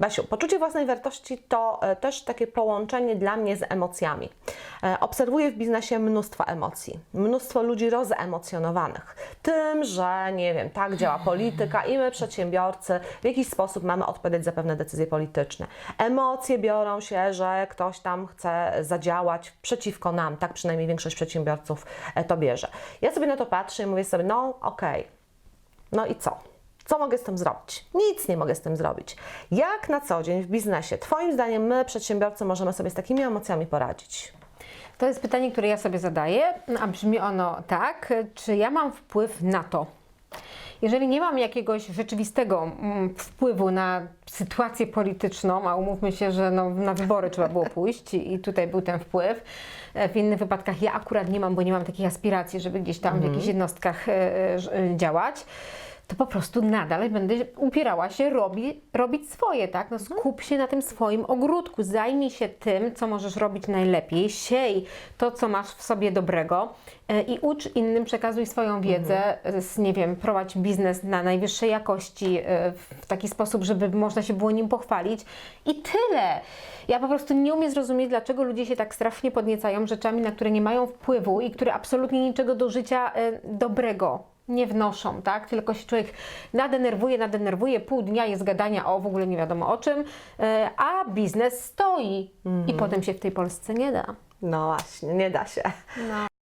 Basiu, poczucie własnej wartości to e, też takie połączenie dla mnie z emocjami. E, Obserwuję w biznesie mnóstwo emocji, mnóstwo ludzi rozemocjonowanych tym, że nie wiem, tak działa polityka i my przedsiębiorcy w jakiś sposób mamy odpowiadać za pewne decyzje polityczne. Emocje biorą się, że ktoś tam chce zadziałać przeciwko nam, tak przynajmniej większość przedsiębiorców e, to bierze. Ja sobie na to patrzę i mówię sobie, no okej, no i co? Co mogę z tym zrobić? Nic nie mogę z tym zrobić. Jak na co dzień w biznesie, Twoim zdaniem, my, przedsiębiorcy, możemy sobie z takimi emocjami poradzić? To jest pytanie, które ja sobie zadaję, a brzmi ono tak, czy ja mam wpływ na to? Jeżeli nie mam jakiegoś rzeczywistego mm, wpływu na sytuację polityczną, a umówmy się, że no, na wybory trzeba było pójść i i tutaj był ten wpływ, e, w innych wypadkach ja akurat nie mam, bo nie mam takich aspiracji, żeby gdzieś tam w jakichś jednostkach e, e, działać, to po prostu nadal będę upierała się robi, robić swoje, tak? No skup się na tym swoim ogródku, zajmij się tym, co możesz robić najlepiej, siej to, co masz w sobie dobrego e, i ucz innym, przekazuj swoją wiedzę, e, z, nie wiem, prowadź biznes na najwyższej jakości e, w taki sposób, żeby można się było nim pochwalić i tyle. Ja po prostu nie umiem zrozumieć, dlaczego ludzie się tak strasznie podniecają rzeczami, na które nie mają wpływu i które absolutnie niczego do życia e, dobrego nie wnoszą, tak? Tylko się człowiek nadenerwuje, nadenerwuje, pół dnia jest gadania o w ogóle nie wiadomo o czym, e, a biznes stoi i potem się w tej Polsce nie da. No właśnie, nie da się. No.